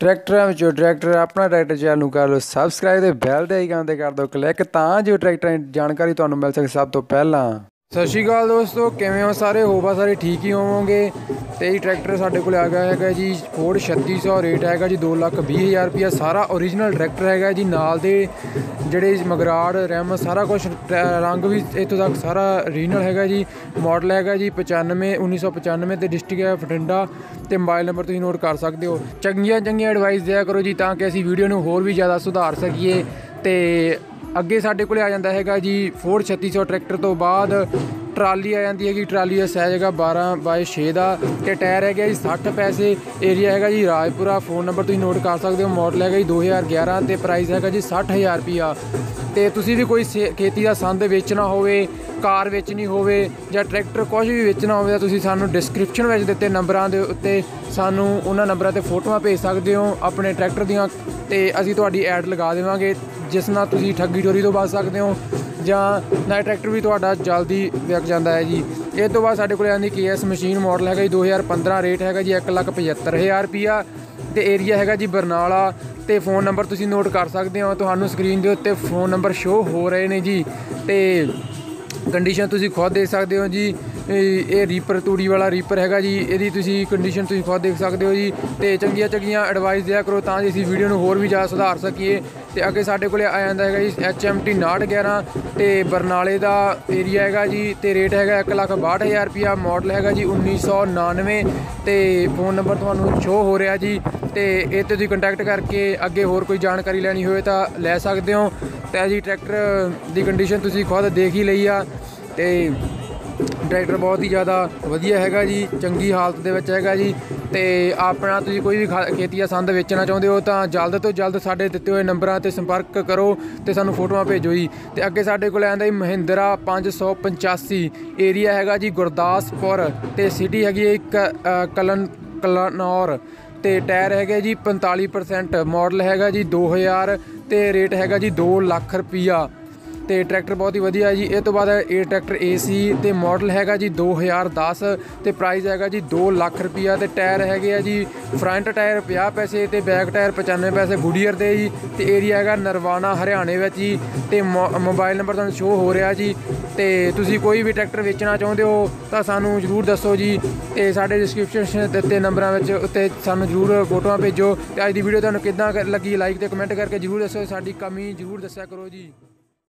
ਟਰੈਕਟਰਾਂ ਵਿੱਚੋਂ ਟਰੈਕਟਰ ਆਪਣਾ ਟਰੈਕਟਰ ਚੈਨਲ ਨੂੰ ਕਰ ਲਓ ਸਬਸਕ੍ਰਾਈਬ ਤੇ ਬੈਲ ਦੇ ਆਈਕਨ ਤੇ ਕਰ ਦਿਓ ਕਲਿੱਕ ਤਾਂ ਜੋ ਟਰੈਕਟਰਾਂ ਦੀ ਜਾਣਕਾਰੀ ਤੁਹਾਨੂੰ ਮਿਲ ਸਕੇ ਸਭ ਤੋਂ ਪਹਿਲਾਂ। ਸਤਿ ਸ਼੍ਰੀ ਅਕਾਲ ਦੋਸਤੋ, ਕਿਵੇਂ ਹੋ ਸਾਰੇ? ਹੋਵਾ ਸਾਰੇ ਠੀਕ ਹੀ ਹੋਵੋਗੇ। ਤੇ ਇਹ ਟਰੈਕਟਰ ਸਾਡੇ ਕੋਲ ਆ ਗਿਆ ਹੈਗਾ ਜੀ ਫੋਰਡ 3600 ਰੇਟ ਹੈਗਾ ਜੀ 220000 ਰੁਪਿਆ ਸਾਰਾ origignal ਟਰੈਕਟਰ ਹੈਗਾ ਜੀ, ਨਾਲ ਦੇ ਜਿਹੜੇ ਮਗਰਾੜ, ਰੈਮ, ਸਾਰਾ ਕੁਝ ਰੰਗ ਵੀ ਇੱਥੋਂ ਤੱਕ ਸਾਰਾ origignal ਹੈਗਾ ਜੀ। ਮਾਡਲ ਹੈਗਾ ਜੀ 95 1995 ਤੇ ਡਿਸਟ੍ਰਿਕਟ ਹੈ ਬਠਿੰਡਾ ਤੇ ਮੋਬਾਈਲ ਨੰਬਰ ਤੁਸੀਂ ਨੋਟ ਕਰ ਸਕਦੇ ਹੋ। ਚੰਗੀਆਂ ਚੰਗੀਆਂ ਐਡਵਾਈਸ ਦਿਆ ਕਰੋ ਜੀ, ਤਾਂ ਕਿ ਅਸੀਂ ਵੀਡੀਓ ਨੂੰ ਹੋਰ ਵੀ ਜ਼ਿਆਦਾ ਸੁਧਾਰ ਸਕੀਏ। ਤੇ ਅੱਗੇ ਸਾਡੇ ਕੋਲੇ ਆ ਜਾਂਦਾ ਹੈਗਾ ਜੀ ਫੋਰਡ 3600 ਟਰੈਕਟਰ ਤੋਂ ਬਾਅਦ ਟਰਾਲੀ ਆ ਜਾਂਦੀ ਹੈਗੀ, ਟਰਾਲੀ ਦਾ ਸਾਈਜ਼ ਹੈਗਾ 12 ਬਾਈ 6 ਦਾ ਤੇ ਟਾਇਰ ਹੈਗਾ ਜੀ 60 ਪੈਸੇ ਏਰੀਆ ਹੈਗਾ ਜੀ ਰਾਜਪੁਰਾ ਫੋਨ ਨੰਬਰ ਤੁਸੀਂ ਨੋਟ ਕਰ ਸਕਦੇ ਹੋ ਮਾਡਲ ਹੈਗਾ ਜੀ 2011 ਤੇ ਪ੍ਰਾਈਸ ਹੈਗਾ ਜੀ 60000 ਰੁਪਿਆ ਤੇ ਤੁਸੀਂ ਵੀ ਕੋਈ ਖੇਤੀ ਦਾ ਸੰਦ ਵੇਚਣਾ ਹੋਵੇ, ਕਾਰ ਵੇਚਣੀ ਹੋਵੇ ਜਾਂ ਟਰੈਕਟਰ ਕੁਝ ਵੀ ਵੇਚਣਾ ਹੋਵੇ ਤਾਂ ਤੁਸੀਂ ਸਾਨੂੰ ਡਿਸਕ੍ਰਿਪਸ਼ਨ ਵਿੱਚ ਦਿੱਤੇ ਨੰਬਰਾਂ ਦੇ ਉੱਤੇ ਸਾਨੂੰ ਉਹਨਾਂ ਨੰਬਰਾਂ ਤੇ ਫੋਟੋਆਂ ਭੇਜ ਸਕਦੇ ਹੋ, ਆਪਣੇ ਟਰੈਕਟਰ ਦੀਆਂ ਤੇ ਅਸੀਂ ਤੁਹਾਡੀ ਐਡ ਲਗਾ ਦੇਵਾਂਗੇ, ਜਿਸ ਨਾਲ ਤੁਸੀਂ ਠੱਗੀ ਚੋਰੀ ਤੋਂ ਬਚ ਸਕਦੇ ਹੋ। ਜਾਂ ਨਾ ਟਰੈਕਟਰ ਵੀ ਤੁਹਾਡਾ ਜਲਦੀ ਵਿਕ ਜਾਂਦਾ ਹੈ ਜੀ। ਇਹ ਤੋਂ ਬਾਅਦ ਸਾਡੇ ਕੋਲ ਆਂਦੀ ਕੇਐਸ ਮਸ਼ੀਨ ਮਾਡਲ ਹੈਗਾ ਜੀ 2015 ਰੇਟ ਹੈਗਾ ਜੀ 175000 ਰੁਪਿਆ ਤੇ ਏਰੀਆ ਹੈਗਾ ਜੀ ਬਰਨਾਲਾ। ਤੇ ਫੋਨ ਨੰਬਰ ਤੁਸੀਂ ਨੋਟ ਕਰ ਸਕਦੇ ਹੋ, ਤੁਹਾਨੂੰ ਸਕਰੀਨ ਦੇ ਉੱਤੇ ਫੋਨ ਨੰਬਰ ਸ਼ੋ ਹੋ ਰਹੇ ਨੇ ਜੀ। ਤੇ ਕੰਡੀਸ਼ਨ ਤੁਸੀਂ ਖੁਦ ਦੇਖ ਸਕਦੇ ਹੋ ਜੀ। ਇਹ ਰੀਪਰ ਤੂੜੀ ਵਾਲਾ ਰੀਪਰ ਹੈਗਾ ਜੀ, ਇਹਦੀ ਤੁਸੀਂ ਕੰਡੀਸ਼ਨ ਤੁਸੀਂ ਖੁਦ ਦੇਖ ਸਕਦੇ ਹੋ ਜੀ। ਤੇ ਚੰਗੀਆਂ ਚੰਗੀਆਂ ਐਡਵਾਈਸ ਦਿਆ ਕਰੋ ਤਾਂ ਜੀ ਅਸੀਂ ਵੀਡੀਓ ਨੂੰ ਹੋਰ ਵੀ ਜ਼ਿਆਦਾ ਸੁਧਾਰ ਸਕੀਏ। ਤੇ ਅੱਗੇ ਸਾਡੇ ਕੋਲੇ ਆ ਜਾਂਦਾ ਹੈਗਾ ਜੀ HMT 911 ਤੇ ਬਰਨਾਲੇ ਦਾ ਏਰੀਆ ਹੈਗਾ ਜੀ, ਤੇ ਰੇਟ ਹੈਗਾ 162000 ਰੁਪਿਆ ਮਾਡਲ ਹੈਗਾ ਜੀ 1999 ਤੇ ਫੋਨ ਨੰਬਰ ਤੁਹਾਨੂੰ ਸ਼ੋ ਹੋ ਰਿਹਾ ਜੀ। ਤੇ ਇਹ ਤੇ ਤੁਸੀਂ ਕੰਟੈਕਟ ਕਰਕੇ ਅੱਗੇ ਹੋਰ ਕੋਈ ਜਾਣਕਾਰੀ ਲੈਣੀ ਹੋਵੇ ਤਾਂ ਲੈ ਸਕਦੇ ਹੋ। ਤੇ ਜੀ ਟਰੈਕਟਰ ਦੀ ਕੰਡੀਸ਼ਨ ਤੁਸੀਂ ਖੁਦ ਦੇਖ ਹੀ ਲਈ ਆ। ਤੇ ਟਰੈਕਟਰ ਬਹੁਤ ਹੀ ਜ਼ਿਆਦਾ ਵਧੀਆ ਹੈਗਾ ਜੀ, ਚੰਗੀ ਹਾਲਤ ਦੇ ਵਿੱਚ ਹੈਗਾ ਜੀ ਤੇ ਆਪਣਾ ਤੁਸੀਂ ਕੋਈ ਵੀ ਖੇਤੀ ਦਾ ਸੰਦ ਵੇਚਣਾ ਚਾਹੁੰਦੇ ਹੋ ਤਾਂ ਜਲਦ ਤੋਂ ਜਲਦ ਸਾਡੇ ਦਿੱਤੇ ਹੋਏ ਨੰਬਰਾਂ ਤੇ ਸੰਪਰਕ ਕਰੋ ਤੇ ਸਾਨੂੰ ਫੋਟੋਆਂ ਭੇਜੋ ਜੀ। ਤੇ ਅੱਗੇ ਸਾਡੇ ਕੋਲ ਆਂਦਾ ਜੀ ਮਹਿੰਦਰਾ 585 ਏਰੀਆ ਹੈਗਾ ਜੀ ਗੁਰਦਾਸਪੁਰ ਤੇ ਸਿਟੀ ਹੈਗੀ ਇੱਕ ਕਲਨ, ਕਲਨੌਰ ਤੇ ਟਾਇਰ ਹੈਗੇ ਜੀ 45% ਮਾਡਲ ਹੈਗਾ ਜੀ 2000 ਤੇ ਰੇਟ ਹੈਗਾ ਜੀ 2 ਲੱਖ ਰੁਪਈਆ। ਤੇ ਟਰੈਕਟਰ ਬਹੁਤ ਹੀ ਵਧੀਆ ਜੀ। ਇਹ ਤੋਂ ਬਾਅਦ ਇਹ ਟਰੈਕਟਰ ਏਸੀ ਤੇ ਮਾਡਲ ਹੈਗਾ ਜੀ 2010 ਤੇ ਪ੍ਰਾਈਸ ਹੈਗਾ ਜੀ 2 ਲੱਖ ਰੁਪਿਆ ਤੇ ਟਾਇਰ ਹੈਗੇ ਆ ਜੀ। ਫਰੰਟ ਟਾਇਰ 50 ਪੈਸੇ ਤੇ ਬੈਕ ਟਾਇਰ 95 ਪੈਸੇ ਗੁਡੀਅਰ ਦੇ ਜੀ। ਤੇ ਏਰੀਆ ਹੈਗਾ ਨਰਵਾਣਾ ਹਰਿਆਣੇ ਵਿੱਚ ਜੀ। ਤੇ ਮੋਬਾਈਲ ਨੰਬਰ ਤੁਹਾਨੂੰ ਸ਼ੋ ਹੋ ਰਿਹਾ ਜੀ। ਤੇ ਤੁਸੀਂ ਕੋਈ ਵੀ ਟਰੈਕਟਰ ਵੇਚਣਾ ਚਾਹੁੰਦੇ ਹੋ ਤਾਂ ਸਾਨੂੰ ਜਰੂਰ ਦੱਸੋ ਜੀ। ਤੇ ਸਾਡੇ ਡਿਸਕ੍ਰਿਪਸ਼ਨ ਦਿੱਤੇ ਨੰਬਰਾਂ ਵਿੱਚ ਉੱਤੇ ਸਾਨੂੰ ਜਰੂਰ ਫੋਟੋਆਂ ਭੇਜੋ। ਤੇ ਅੱਜ ਦੀ ਵੀਡੀਓ ਤੁਹਾਨੂੰ ਕਿੱਦਾਂ ਲੱਗੀ ਲਾਈਕ ਤੇ ਕਮੈਂਟ ਕਰਕੇ ਜਰੂਰ ਦੱਸੋ। ਸਾਡੀ ਕਮੀ ਜਰੂਰ ਦੱਸਿਆ ਕਰੋ ਜੀ।